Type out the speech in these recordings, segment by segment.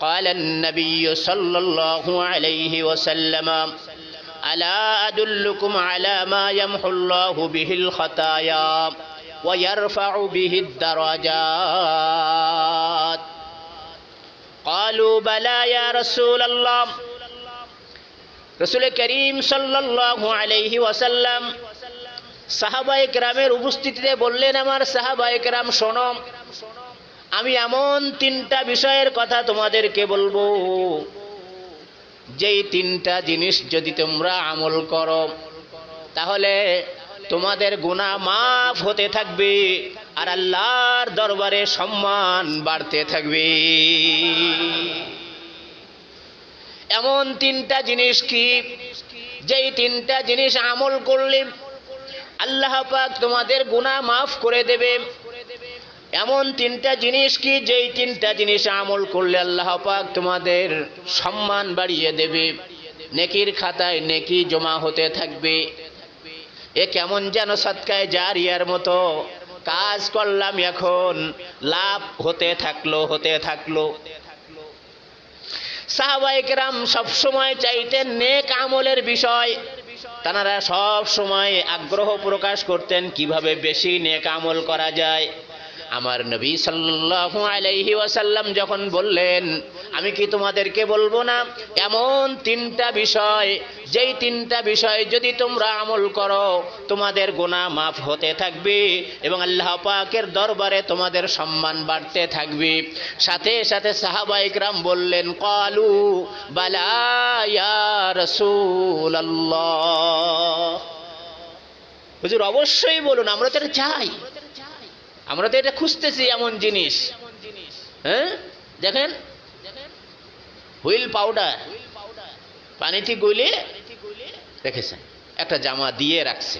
قال النبي صلى الله عليه وسلم ألا أدلكم على ما يمحو الله به الخطايا ويرفع به الدرجات قالوا بلى يا رسول الله রসুল করিম সাল্লাল্লাহু আলাইহি ওয়াসাল্লাম সাহাবায়ে কেরামের উপস্থিতিতে বললেন আমার সাহাবায়ে কেরাম শোনো আমি এমন তিনটা বিষয়ের কথা তোমাদেরকে বলব। যেই তিনটা জিনিস যদি তোমরা আমল করো, তাহলে তোমাদের গুনাহ মাফ হতে থাকবে আর আল্লাহর দরবারে সম্মান বাড়তে থাকবে। এমন তিনটা জিনিস কি? যেই তিনটা জিনিস আমল করলে আল্লাহ পাক তোমাদের গুনাহ মাফ করে দেবে। এমন তিনটা জিনিস কি? যেই তিনটা জিনিস আমল করলে আল্লাহ পাক তোমাদের সম্মান বাড়িয়ে দেবে। নেকির খাতায় নেকি জমা হতে থাকবে। এ কেমন যেন সৎকায় জারিয়ার মতো। কাজ করলাম এখন, লাভ হতে থাকল হতে থাকল। সাহাবাইকেরাম সবসময় চাইতেন নেক আমলের বিষয়। তারা সব সময় আগ্রহ প্রকাশ করতেন কীভাবে বেশি নেক আমল করা যায়। আমার নবী সাল্লাল্লাহু আলাইহি ওয়াসাল্লাম যখন বললেন, আমি কি তোমাদেরকে বলব না, এমন তিনটা বিষয়, যেই তিনটা বিষয় যদি তোমরা আমল করো, তোমাদের গুনাহ মাফ হতে থাকবে এবং আল্লাহ পাকের দরবারে তোমাদের সম্মান বাড়তে থাকবে। সাথে সাথে সাহাবা ইকরাম বললেন, কালু বালা ইয়া রাসূলুল্লাহ। হুজুর, অবশ্যই বলুন, আমরা তো চাই। আমরা তো এটা খুঁজতেছি এমন জিনিস। হ্যাঁ? দেখেন? Wheel powder. পানিতে গলে রেখেছেন। একটা জামা দিয়ে রাখছে।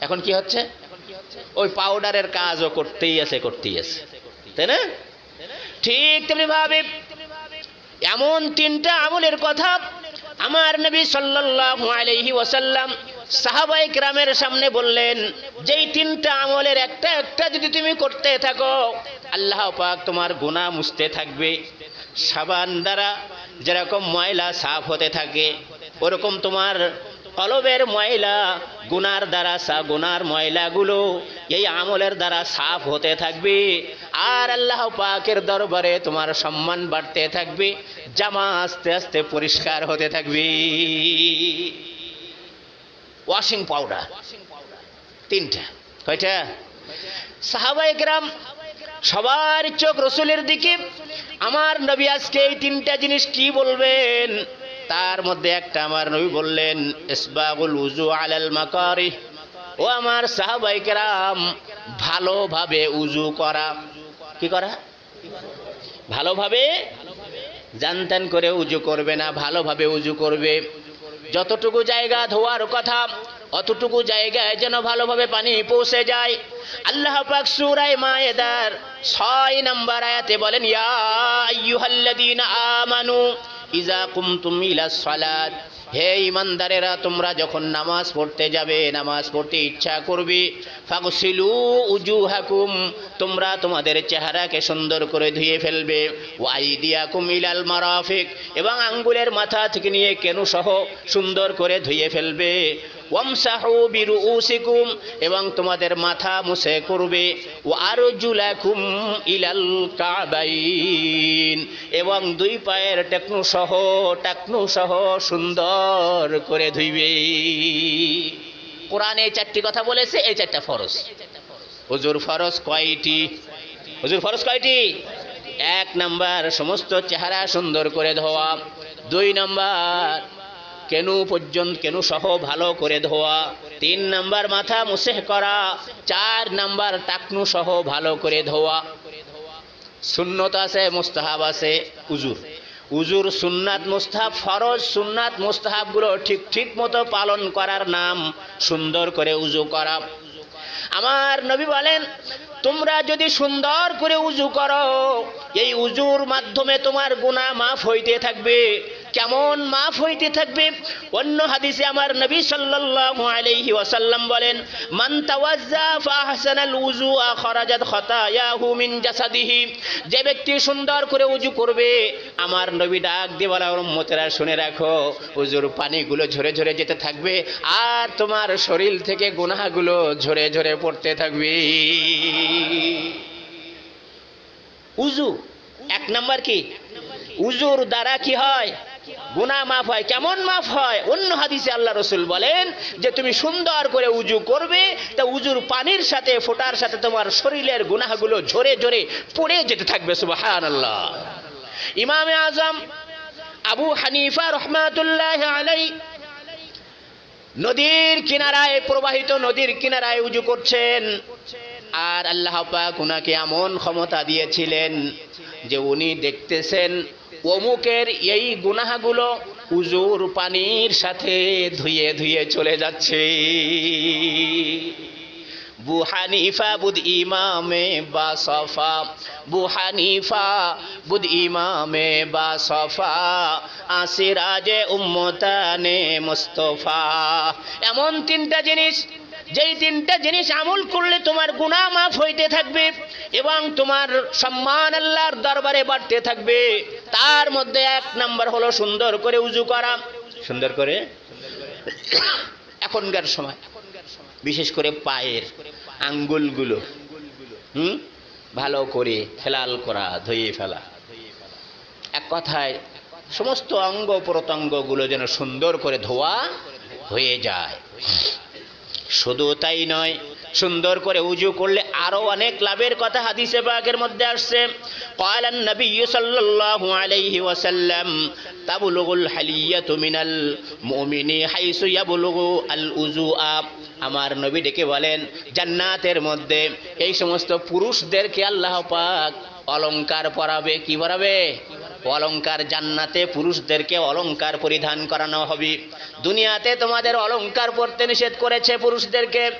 এখন কি হচ্ছে? ওই পাউডারের কাজও করতেই আছে করতেই আছে। তাই না? ঠিক তেমনি ভাবে এমন তিনটা আমলের কথা আমার নবী সাল্লাল্লাহু আলাইহি ওয়াসাল্লাম সাহাবাই গ্রামের সামনে বললেন, যেই তিনটা আমলের একটা একটা যদি তুমি করতে থাকো, আল্লাহ পাক তোমার গুনাহ মুছতে থাকবে। সাবান দ্বারা যেরকম ময়লা সাফ হতে থাকে, ওরকম তোমার কলবের ময়লা, গুনার দ্বারা সা, গুনার ময়লাগুলো এই আমলের দ্বারা সাফ হতে থাকবে। আর আল্লাহ পাকের দরবারে তোমার সম্মান বাড়তে থাকবে, জামা আস্তে আস্তে পরিষ্কার হতে থাকবে। ওয়াশিং পাউডার তিনটা। কয়টা? সাহাবাই গ্রাম সবার চোখ রসুলের দিকে। আমার নবী আজকে এই তিনটা জিনিস কি বলবেন? তার মধ্যে একটা আমার নবী বললেন, ইসবাগুল উজু আলাল মাকারি। ও আমার সাহাবাই কেরাম, ভালোভাবে উজু করা। কি করা? ভালোভাবে? জানতেন করে উজু করবে না, ভালোভাবে উজু করবে। যতটুকু জায়গা ধোয়ার কথা, অতটুকু জায়গায় যেন ভালোভাবে পানি পৌঁছে যায়। আল্লাহ পাক সূরায়ে মায়েদার ছয় নম্বর আয়াতে বলেন, ইয়া আইয়ুহাল্লাযীনা আমানু ইজা কুমতুম ইলাস সালাত। হে ইমানদারেরা, তোমরা যখন নামাজ পড়তে যাবে, নামাজ পড়তে ইচ্ছা করবে, ফাগসিলু উজু হাকুম তোমরা তোমাদের চেহারাকে সুন্দর করে ধুয়ে ফেলবে ওয়াইদিয়াকুম ইলাল মারাফিক, এবং আঙ্গুলের মাথা থেকে নিয়ে কেনু সহ সুন্দর করে ধুয়ে ফেলবে। ওয়ামসাহু বিরুউসিকুম, এবং তোমাদের মাথা মুছে করবে। ও আরজুলাকুম ইলাল কাবাইন, এবং দুই পায়ের টেকনু সহ টেকনু সহ সুন্দর করে ধুইবে। কোরআনে এই চারটি কথা বলেছে, এই চারটা ফরজ। হুজুর ফরজ কয়টি? হুজুর ফরজ কয়টি? এক নাম্বার, সমস্ত চেহারা সুন্দর করে ধোয়া। দুই নাম্বার কেনু পর্যন্ত, কেনু সহ ভালো করে ধোয়া। তিন নাম্বার মাথা মুসেহ করা। চার নাম্বার টাকনু সহ ভালো করে ধোয়া। সুন্নত আছে, মুস্তাহাব আছে, উজুর। উজুর সুন্নাত মুস্তাহাব, ফরজ সুন্নাত মুস্তাহাবগুলো ঠিক ঠিক মতো পালন করার নাম সুন্দর করে উজু করা। আমার নবী বলেন, তোমরা যদি সুন্দর করে উজু করো, এই উজুর মাধ্যমে তোমার গুনাহ মাফ হইতে থাকবে। কেমন মাফ হইতে থাকবে? অন্য হাদিসে আমার নবী সাল্লাল্লাহু আলাইহি ওয়াসাল্লাম বলেন, মান তাওয়াজ্জা ফাহসানাল উযুআ খরাজাত খতায়াহু মিন জাসাদিহি। যে ব্যক্তি সুন্দর করে উজু করবে, আমার নবী ডাক দিয়ে বলা উম্মতেরা শুনে রাখো, উজুর পানিগুলো ঝরে ঝরে যেতে থাকবে আর তোমার শরীর থেকে গুনাহগুলো ঝরে ঝরে পড়তে থাকবে। উজু, এক নাম্বার কি? উজুর দ্বারা কি হয়? গুনাহ মাফ হয়, কেমন মাফ হয়? অন্য হাদিসে আল্লাহ রসুল বলেন যে তুমি সুন্দর করে উজু করবে, তা উজুর পানির সাথে, ফোটার সাথে তোমার শরীরের গুনাহগুলো ঝরে ঝরে পড়ে যেতে থাকবে সুবাহান আল্লাহ ইমামে আজম, আবু হানিফা রহমাতুল্লাহ আলাই নদীর কিনারায়, প্রবাহিত নদীর কিনারায় উজু করছেন। আর আল্লাহ পাক উনাকে এমন ক্ষমতা দিয়েছিলেন যে উনি দেখতেছেন অমুকের এই গুনাহগুলো উজুর পানির সাথে ধুয়ে ধুয়ে চলে যাচ্ছে। বু হানিফা বুদ ইমামে বা সফা, বু হানিফা বুদ ইমামে বা সফা আসিরাজে উম্মতানে মুস্তফা। এমন তিনটা জিনিস, যেই তিনটা জিনিস আমল করলে তোমার গুনাহ মাফ হইতে থাকবে এবং তোমার সম্মান আল্লাহর দরবারে বাড়তে থাকবে। তার মধ্যে এক নাম্বার হলো সুন্দর করে উজু করা। সুন্দর করে? এখনকার সময় বিশেষ করে পায়ের আঙ্গুলগুলো হুম? ভালো করে খেলাল করা ধুয়ে ফেলা। এক কথায় সমস্ত অঙ্গ প্রত্যঙ্গগুলো যেন সুন্দর করে ধোয়া হয়ে যায়। শুধু তাই নয় সুন্দর করে উজু করলে আরও অনেক লাভের কথা হাদিসে পাকের মধ্যে আসছে। কয়ালান নবী সাল্লাল্লাহু আলাইহি ওয়াসাল্লাম, তাবুলুগুল হালিয়াতু মিনাল মুমিনি হাইসু ইয়াবুলুগু আল উজুআ। আমার নবী ডেকে বলেন, জান্নাতের মধ্যে এই সমস্ত পুরুষদেরকে আল্লাহ পাক অলংকার পরাবে, কি পরাবে? অলংকার জান্নাতে পুরুষদেরকে অলংকার পরিধান করানো হবে। দুনিয়াতে তোমাদের অলংকার পরতে নিষেধ করেছে পুরুষদেরকে।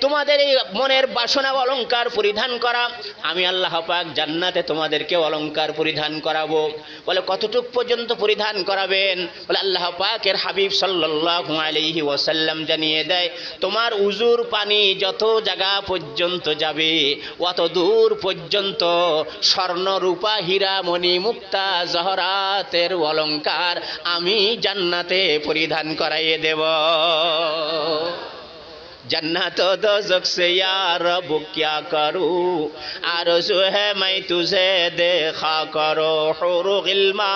তোমাদের এই মনের বাসনা অলংকার পরিধান করা। আমি আল্লাহ পাক জান্নাতে তোমাদেরকে অলঙ্কার পরিধান করাবো। বলে, কতটুক পর্যন্ত পরিধান করাবেন? বলে, আল্লাহ পাকের হাবিব সাল্লাল্লাহু আলাইহি ওয়াসাল্লাম জানিয়ে দেয়, তোমার উজুর পানি যত জায়গা পর্যন্ত যাবে, অত দূর পর্যন্ত স্বর্ণ রূপা হীরা মণি মুক্তা জহরাতের অলংকার আমি জান্নাতে পরিধান করাইয়ে দেব जन्नत दोजख से यार अब क्या करूं आरज़ू है मैं तुझे देखा करो हुरू इल्मा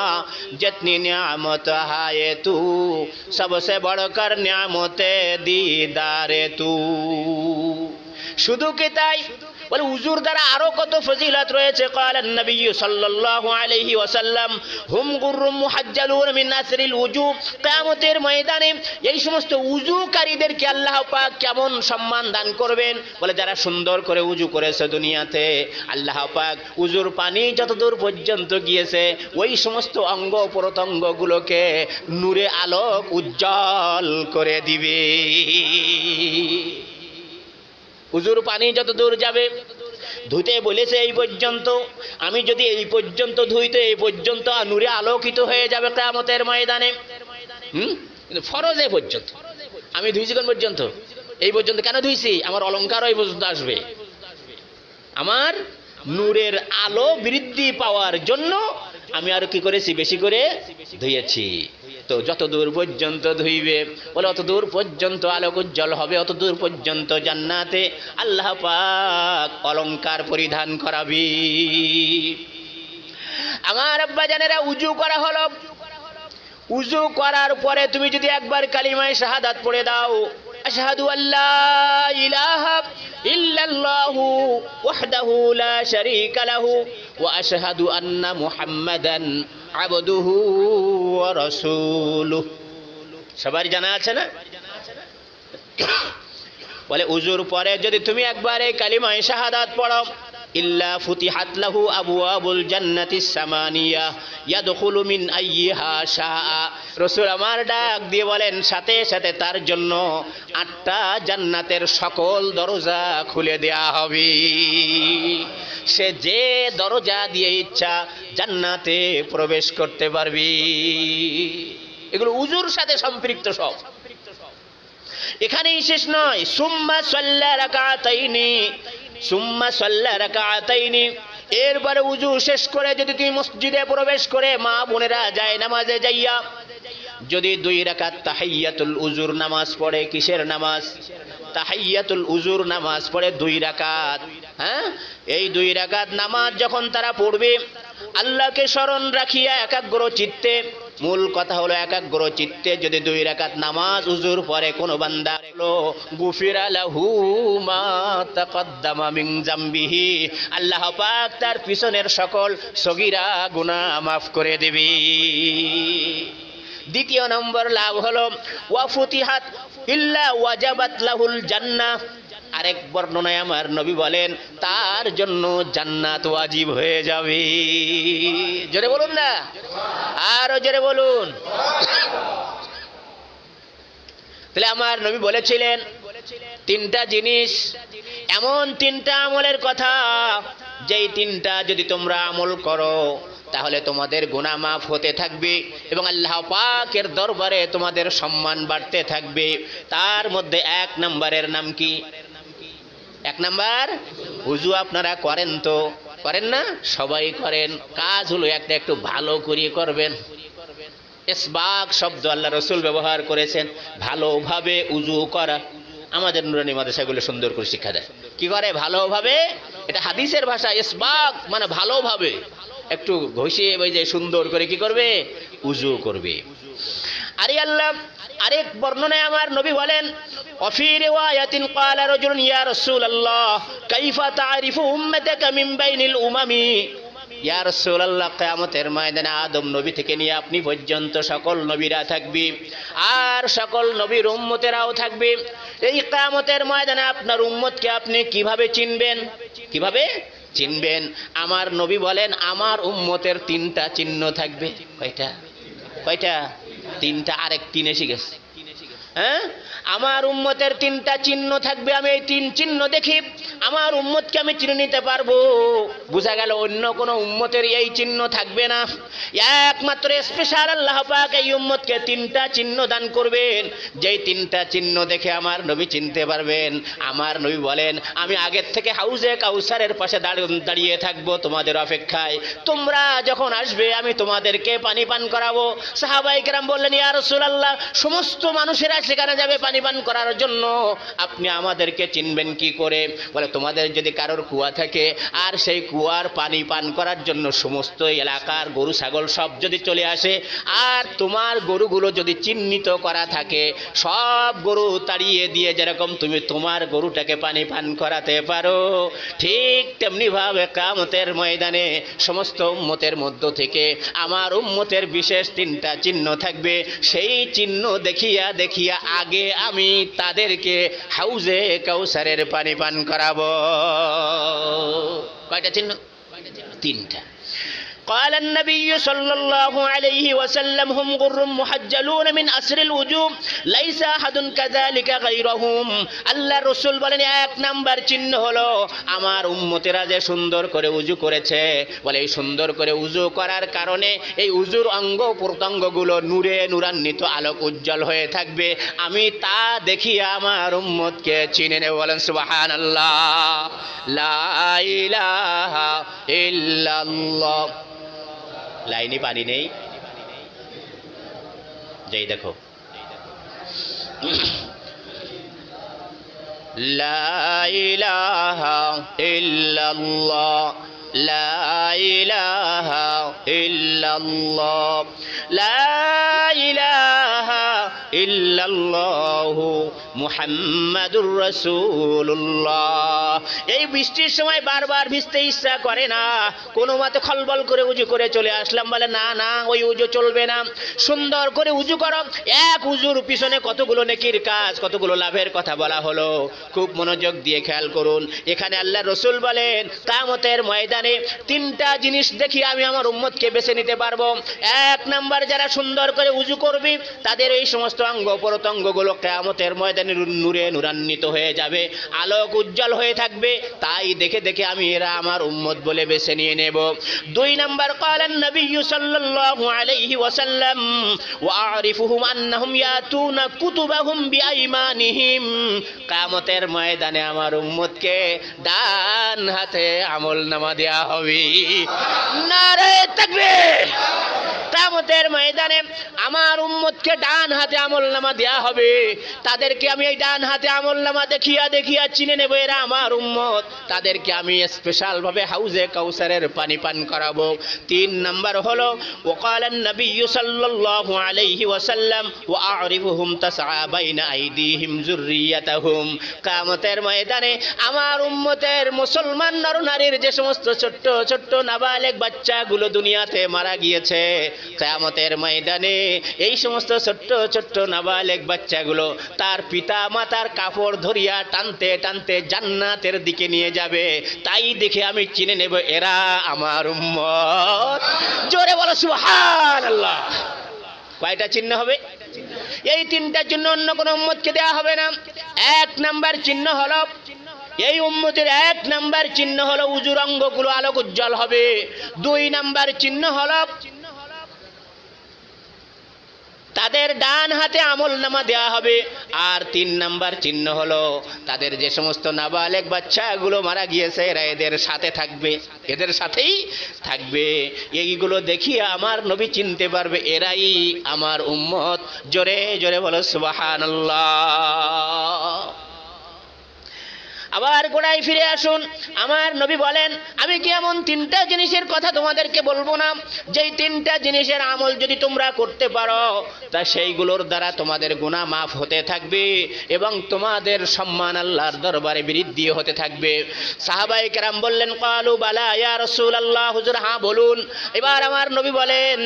जितनी नियामत है तू सबसे बढ़कर नियामते दीदारे तू শুধু কি তাই বলে উজুর দ্বারা আরও কত ফজিলত রয়েছে? কালান নবী সাল্লাল্লাহু আলাইহি ওয়াসাল্লাম, হুম গুরুম মুহাজ্জালুন মিন নাসরিল উজু কিয়ামতের ময়দানে এই সমস্ত উজুকারীদেরকে আল্লাহ পাক কেমন সম্মান দান করবেন? বলে, যারা সুন্দর করে উজু করেছে দুনিয়াতে, আল্লাহ পাক উজুর পানি যতদূর পর্যন্ত গিয়েছে, ওই সমস্ত অঙ্গ প্রত্যঙ্গগুলোকে নূরে আলোক উজ্জ্বল করে দিবে। উজুর পানি যত দূর যাবে ধুতে বলেছে এই পর্যন্ত। আমি যদি এই পর্যন্ত ধুই তো এই পর্যন্ত নূরে আলোকিত হয়ে যাবে কেয়ামতের ময়দানে। হুম? কিন্তু ফরজ এই পর্যন্ত। আমি ধুইছি কোন পর্যন্ত? এই পর্যন্ত কেন ধুইছি? আমার অলঙ্কার এই পর্যন্ত আসবে। আমার নূরের আলো বৃদ্ধি পাওয়ার জন্য আমি আর কি করেছি? বেশি করে ধুয়েছি যত দূর পর্যন্ত ধুইবে, বলে অত দূর পর্যন্ত আলোক উজ্জ্বল হবে অত দূর পর্যন্ত জান্নাতে আল্লাহ পাক অলংকার পরিধান করাবি। আমার আব্বা জানেরা উজু করা হলো। উজু করার পরে তুমি যদি একবার কালিমায় শাহাদাত পড়ে দাও, আশহাদু আল্লাহ ইলাহা ইল্লাল্লাহু ওয়াহদাহু লা শারীকা লাহু ওয়া আশহাদু আন্না মুহাম্মাদান আবদুহু ওয়া রাসূলুহু সবার জানা আছে না? বলে উজুর পরে যদি তুমি একবার এই কালিমায় শাহাদাত পড়ো, ইল্লা ফুতিহাত লাহু আবওয়াবুল জান্নাতিস সামানিয়া, ইয়াদখুলু মিন আইয়িহা শাআ। রাসূল আমার ডাক দিয়ে বলেন, সাথে সাথে তার জন্য আটটা জান্নাতের সকল দরজা খুলে দেয়া হবে। সে যে দরজা দিয়ে ইচ্ছা জান্নাতে প্রবেশ করতে পারবি। এগুলো উজুর সাথে সম্পৃক্ত সব। এখানেই শেষ নয়। সুম্মা সাল্লা রাকাতাইনি। সুম্মা সাল্লা রাকাতাইনি। এরপরে উজু শেষ করে যদি তুমি মসজিদে প্রবেশ করে মা বোনেরা যায় নামাজে যাইয়া, যদি দুই রাকাত তাহাইয়াতুল উজুর নামাজ পড়ে, কিসের নামাজ? তাহাইয়াতুল উজুর নামাজ পড়ে দুই রাকাত। হ্যাঁ? এই দুই রাকাত নামাজ যখন তারা পড়বে, আল্লাহকে স্মরণ রাখিয়া একাগ্র চিত্তে, মূল কথা হলো একাগ্র চিত্তে যদি দুই রাকাত নামাজ উজুর পরে কোনো বান্দা হলো গুফিরা লাহু মা তাকদ্দামা মিন জামবিহি আল্লাহ পাক তার পিছনের সকল সগীরা গুনাহ মাফ করে দেবে। দ্বিতীয় নম্বর লাভ হলো ওয়াফুতিহাত ইল্লা ওয়াজাবাত লাহুল জান্নাহ আরেক বর্ণনায় আমার নবী বলেন, তার জন্য জান্নাত ওয়াজিব হয়ে যাবে। জোরে বলুন না। আরও জোরে বলুন। তাহলে আমার নবী বলেছিলেন, তিনটা জিনিস, এমন তিনটা আমলের কথা, যেই তিনটা যদি তোমরা আমল করো, তাহলে তোমাদের গুনাহ মাফ হতে থাকবে এবং আল্লাহ পাকের দরবারে তোমাদের সম্মান বাড়তে থাকবে। তার মধ্যে এক নম্বরের নাম কি? এক নাম্বার উজু আপনারা করেন তো। করেন না? সবাই করেন। কাজ হলো একটা একটু ভালো করে করবেন। এসবাক শব্দ আল্লাহ রসুল ব্যবহার করেছেন, ভালোভাবে উজু করা। আমাদের নুরানি মাদ্রাসাগুলো সুন্দর করে শিক্ষা দেয়। কি করে? ভালোভাবে? এটা হাদিসের ভাষা ইসবাক মানে ভালোভাবে। একটু ঘষে ওই যে সুন্দর করে কি করবে? উজু করবে। আরে আল্লাহ, আরেক বর্ণনায় আমার নবী বলেন অফির রিওয়ায়াতিন ক্বালা রাজুলুন ইয়া রাসূলুল্লাহ, কাইফা তা'রিফু উম্মাতাকা মিন বাইনিল উমামি? ইয়া রাসূলুল্লাহ, কিয়ামতের ময়দানে আদম নবী থেকে নিয়ে আপনি পর্যন্ত সকল নবীরা থাকবে, আর সকল নবীর উম্মতেরাও থাকবে। এই কিয়ামতের ময়দানে আপনার উম্মতকে আপনি কীভাবে চিনবেন? কীভাবে চিনবেন? আমার নবী বলেন, আমার উম্মতের তিনটা চিহ্ন থাকবে। কয়টা? কয়টা? তিনটা আরেক তিন এসে গেছে হ্যাঁ? আমার উম্মতের তিনটা চিহ্ন থাকবে, আমি এই তিন চিহ্ন দেখি, আমার উম্মতকে আমি চিনে নিতে পারব। বোঝা গেল অন্য কোনো উম্মতের এই চিহ্ন থাকবে না। একমাত্র স্পেশাল আল্লাহ পাক এই উম্মতকে তিনটা চিহ্ন দান করবেন। যেই তিনটা চিহ্ন দেখে আমার নবী চিনতে পারবেন। আমার নবী বলেন, আমি আগের থেকে হাউজে কাউসারের পাশে দাঁড়িয়ে থাকব তোমাদের অপেক্ষায়। তোমরা যখন আসবে, আমি তোমাদেরকে পানি পান করাবো। সাহাবাইকেরাম বললেন, ইয়া রাসূলুল্লাহ, সমস্ত মানুষেরা সেখানে যাবে পানি পান করার জন্য। আপনি আমাদেরকে চিনবেন কি করে? বলে, তোমাদের যদি কারোর কুয়া থাকে, আর সেই কুয়ার পানি পান করার জন্য সমস্ত এলাকার গরু, ছাগল সব যদি চলে আসে, আর তোমার গরুগুলো যদি চিহ্নিত করা থাকে, সব গরু তাড়িয়ে দিয়ে যেরকম তুমি তোমার গরুটাকে পানি পান করাতে পারো, ঠিক তেমনিভাবে কামতের ময়দানে সমস্ত উম্মতের মধ্য থেকে আমার উম্মতের বিশেষ তিনটা চিহ্ন থাকবে। সেই চিহ্ন দেখিয়া দেখিয়া আগে আমি তাদেরকে হাউজে কাউসারের পানি পান করাবো। কয়টা চিহ্ন? তিনটা। قال النبي صلى الله عليه وسلم هم غر محجلون من أسر الوجوه ليس أحد كذلك غيرهم আল্লাহ রসুল বলেন এক নাম্বার চিহ্ন হলো আমার উম্মতেরা যে সুন্দর করে উজু করেছে বলে এই সুন্দর করে উজু করার কারণে এই উজুর অঙ্গ প্রত্যঙ্গগুলো নূরে নূরান্বিত আলোক উজ্জ্বল হয়ে থাকবে আমি তা দেখি আমার উম্মতকে চিনে নেব বলেন সুবাহান আল্লাহ লা ইলাহা ইল্লাল্লাহ লাইনে পানি নেই যেই দেখো لا إله إلا الله لا إله إلا الله لا إله إلا الله মুহাম্মাদুর রাসূলুল্লাহ। এই বৃষ্টির সময় বারবার ভিজতে ইচ্ছা করে না। কোনো মতে খলবল করে উজু করে চলে আসলাম। বলে, না না, ওই উজু চলবে না। সুন্দর করে উজু করো। এক উজুর পিছনে কতগুলো নেকির কাজ, কতগুলো লাভের কথা বলা হলো। খুব মনোযোগ দিয়ে খেয়াল করুন। এখানে আল্লাহ রসুল বলেন, কামতের ময়দানে তিনটা জিনিস দেখি আমি আমার উম্মতকে বেছে নিতে পারব। এক নাম্বার, যারা সুন্দর করে উজু করবি, তাদের এই সমস্ত অঙ্গ প্রত্যঙ্গগুলো কেয়ামতের ময়দানে তাদের নূরে নূরান্বিত হয়ে যাবে। আলোক উজ্জ্বল হয়ে থাকবে। তাই দেখে দেখে আমি এরা আমার উম্মত বলে বেছে নিয়ে নেব। দুই নম্বর কলেন নবী সাল্লাল্লাহু আলাইহি ওয়াসাল্লাম ওয়ারিফুহুম আন্নাহুম ইয়াতুনা কুতুবাহুম বিআইমানিহিম। কিয়ামতের ময়দানে আমার উম্মতকে ডান হাতে আমল নামা দেয়া হবে। নারে তাকবীর! কিয়ামতের ময়দানে আমার উম্মতকে ডান হাতে আমল নামা দেয়া হবে। তাদেরকে আমি এই ডান হাতে আমল নামা দেখিয়া দেখিয়া চিনে নেব এরা আমার উম্মত। তাদেরকে আমি স্পেশাল ভাবে হাউজে কাউসারের পানি পান করাবো। তিন নাম্বার হলো, ওকাল নবী সাল্লাল্লাহু আলাইহি ওয়াসাল্লাম ওয়া আরিফুহুম তাসআ বাইনা আইদিহিম যুররিয়াতাহুম। কিয়ামতের ময়দানে আমার উম্মতের মুসলমান নর নারীর যে সমস্ত ছোট্ট ছোট্ট নাবালেগ বাচ্চাগুলো দুনিয়াতে মারা গিয়েছে কিয়ামতের ময়দানে এই সমস্ত ছোট্ট ছোট্ট নাবালেগ বাচ্চাগুলো তার পিতা মাতার কাপড় ধরিয়া টানতে টানতে জান্নাতের দিকে নিয়ে যাবে। তাই দেখে আমি চিনে নেব, এরা আমার উম্মত। জোরে বলো, সুবহানাল্লাহ। কয়টা চিহ্ন হবে? এই তিনটা চিহ্ন অন্য কোনো উম্মতকে দেওয়া হবে না। এক নাম্বার চিহ্ন হলো, এই উম্মতের এক নাম্বার চিহ্ন হলো, উজুর অঙ্গগুলো আলোক উজ্জ্বল হবে। দুই নাম্বার চিহ্ন হলো তাদের ডান হাতে আমল নামা দেওয়া হবে। আর তিন নাম্বার চিহ্ন হলো, তাদের যে সমস্ত নাবালেক বাচ্চাগুলো মারা গিয়েছে, এরা এদের সাথে থাকবে। এদের সাথেই থাকবে। এইগুলো দেখিয়ে আমার নবী চিনতে পারবে, এরাই আমার উম্মত। জোরে জোরে বলো, সুবহানাল্লাহ। আবার গোড়ায় ফিরে আসুন। আমার নবী বলেন, আমি কি এমন তিনটা জিনিসের কথা তোমাদেরকে বলব না? যেই তিনটা জিনিসের আমল যদি তোমরা করতে পারো, তা সেইগুলোর দ্বারা তোমাদের গুনাহ মাফ হতে থাকবে এবং তোমাদের সম্মান আল্লাহর দরবারে বৃদ্ধি হতে থাকবে। সাহাবাই কেরাম বললেন, কালু বালা, ইয়া রসুল আল্লাহ হুজুর হ্যাঁ বলুন। এবার আমার নবী বলেন,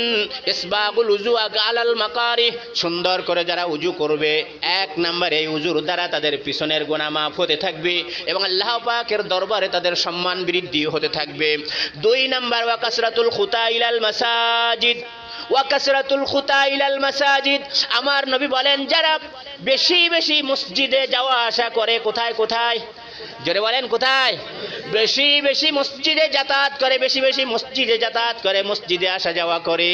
ইসবাগুল উজু আলাল মাকারি সুন্দর করে যারা উজু করবে, এক নাম্বার এই উজুর দ্বারা তাদের পিছনের গোনা মাফ হতে থাকবে। এবং আল্লাহ পাকের দরবারে তাদের সম্মান বৃদ্ধি হতে থাকবে। দুই নাম্বার, ওয়া কাসরাতুল খুতা ইলাল মাসাজিদ। ওয়া কাসরাতুল খুতা ইলাল মাসাজিদ। আমার নবী বলেন, যারা বেশি বেশি মসজিদে যাওয়া আসা করে, কোথায় কোথায়? জোরে বলেন, কোথায়? বেশি বেশি মসজিদে যাতায়াত করে, বেশি বেশি মসজিদে যাতায়াত করে, মসজিদে আসা যাওয়া করে।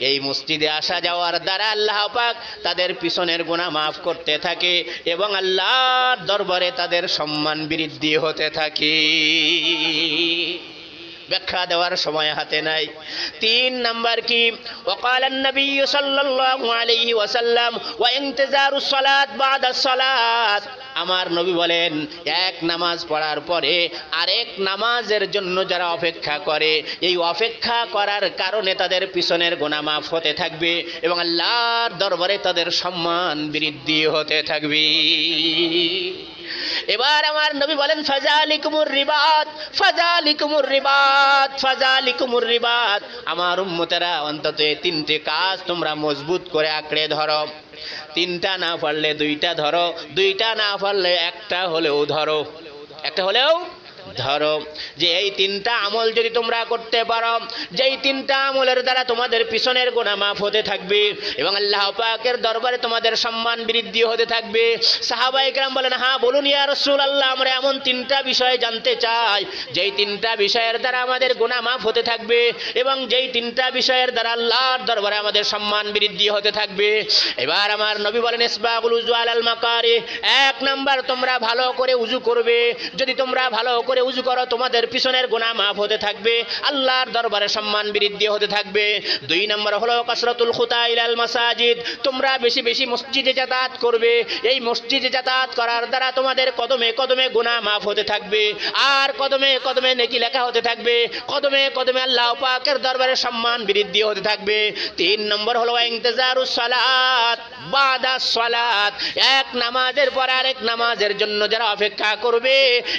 এই মসজিদে আসা যাওয়ার দ্বারা আল্লাহ পাক তাদের পিছনের গুণা মাফ করতে থাকে এবং আল্লাহর দরবারে তাদের সম্মান বৃদ্ধি হতে থাকে। ব্যাখ্যা দেওয়ার সময় হাতে নাই তিন নাম্বার কি وقال النبي صلى الله عليه وسلم وانتظار الصلاه بعد الصلاه আমার নবী বলেন এক নামাজ পড়ার পরে আরেক নামাজের জন্য যারা অপেক্ষা করে এই অপেক্ষা করার কারণে তাদের পিছনের গোনা মাফ হতে থাকবে এবং আল্লাহর দরবারে তাদের সম্মান বৃদ্ধি হতে থাকবে এবার আমার নবী বলেন, ফাজালিকুমুর রিবাত ফাজালিকুমুর রিবাত ফাজালিকুমুর রিবাত। আমার উম্মতেরা অন্তত এই তিনটে কাজ তোমরা মজবুত করে আঁকড়ে ধরো। তিনটা না পারলে দুইটা ধরো, দুইটা না পারলে একটা হলেও ধরো। একটা হলেও ধরো যে এই তিনটা আমল যদি তোমরা করতে পারো, যেই তিনটা আমলের দ্বারা তোমাদের পিছনের গোনা মাফ হতে থাকবে এবং আল্লাহ পাকের দরবারে তোমাদের সম্মান বৃদ্ধি হতে থাকবে। সাহাবা ইকরাম বলেন হ্যাঁ বলুন ইয়া রসুল আল্লাহ আমরা এমন তিনটা বিষয় জানতে চাই, যেই তিনটা বিষয়ের দ্বারা আমাদের গোনা মাফ হতে থাকবে এবং যেই তিনটা বিষয়ের দ্বারা আল্লাহর দরবারে আমাদের সম্মান বৃদ্ধি হতে থাকবে। এবার আমার নবী বলেন, ইসবাগুল উজু আল মাকারে এক নাম্বার তোমরা ভালো করে উজু করবে। যদি তোমরা ভালো করে উজু করো, তোমাদের পিছনের গুনাহ মাফ হতে থাকবে, আল্লাহর দরবারে সম্মান বৃদ্ধি হতে থাকবে। দুই নম্বর হলো কাসরাতুল খুতা ইলাল মাসাজিদ, তোমরা বেশি বেশি মসজিদে যাতায়াত করবে, এই মসজিদে যাতায়াত করার দ্বারা তোমাদের কদমে কদমে গুনাহ মাফ হতে থাকবে, আর কদমে কদমে নেকি লেখা হতে থাকবে, কদমে কদমে আল্লাহ পাকের দরবারে সম্মান বৃদ্ধি হতে থাকবে। তিন নম্বর হলো ইন্তজারুস সালাত, বাদা সালাত, এক নামাজের পর আরেক নামাজের জন্য যারা অপেক্ষা করবে,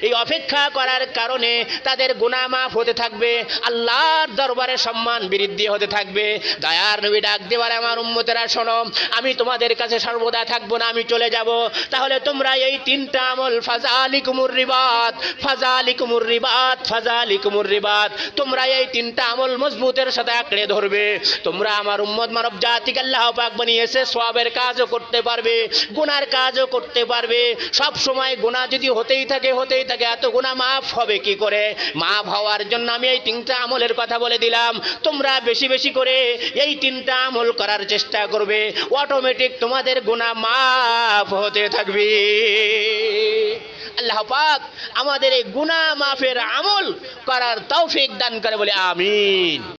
এই অপেক্ষা করা করার কারণে তাদের গুনাহ মাফ হতে থাকবে, আল্লাহর দরবারে সম্মান বৃদ্ধি হতে থাকবে। দয়ার নবী ডাক দেওয়ার আমার উম্মতেরা, শোনো, আমি তোমাদের কাছে সর্বদা থাকব না, আমি চলে যাব। তাহলে তোমরা এই তিনটা আমল ফাজালি কুমুর রিবাত ফাজালি কুমুর রিবাত ফাজালি কুমুর রিবাত, তোমরা এই তিনটা আমল মজবুতের সাথে আঁকড়ে ধরবে। তোমরা আমার উম্মত মানব জাতিকে আল্লাহ পাক বানিয়েছে সবের কাজও করতে পারবে, গুনার কাজও করতে পারবে। সব সময় গুনাহ যদি হতেই থাকে হতেই থাকে, এত গুনাহ মাফ হবে কি করে? মাফ হওয়ার জন্য আমি এই তিনটা আমলের কথা বলে দিলাম। তোমরা বেশি বেশি করে এই তিনটা আমল করার চেষ্টা করবে। অটোমেটিক তোমাদের গুণা মাফ হতে থাকবে। আল্লাহ পাক আমাদের এই গুণা মাফের আমল করার তৌফিক দান করে বলে, আমিন।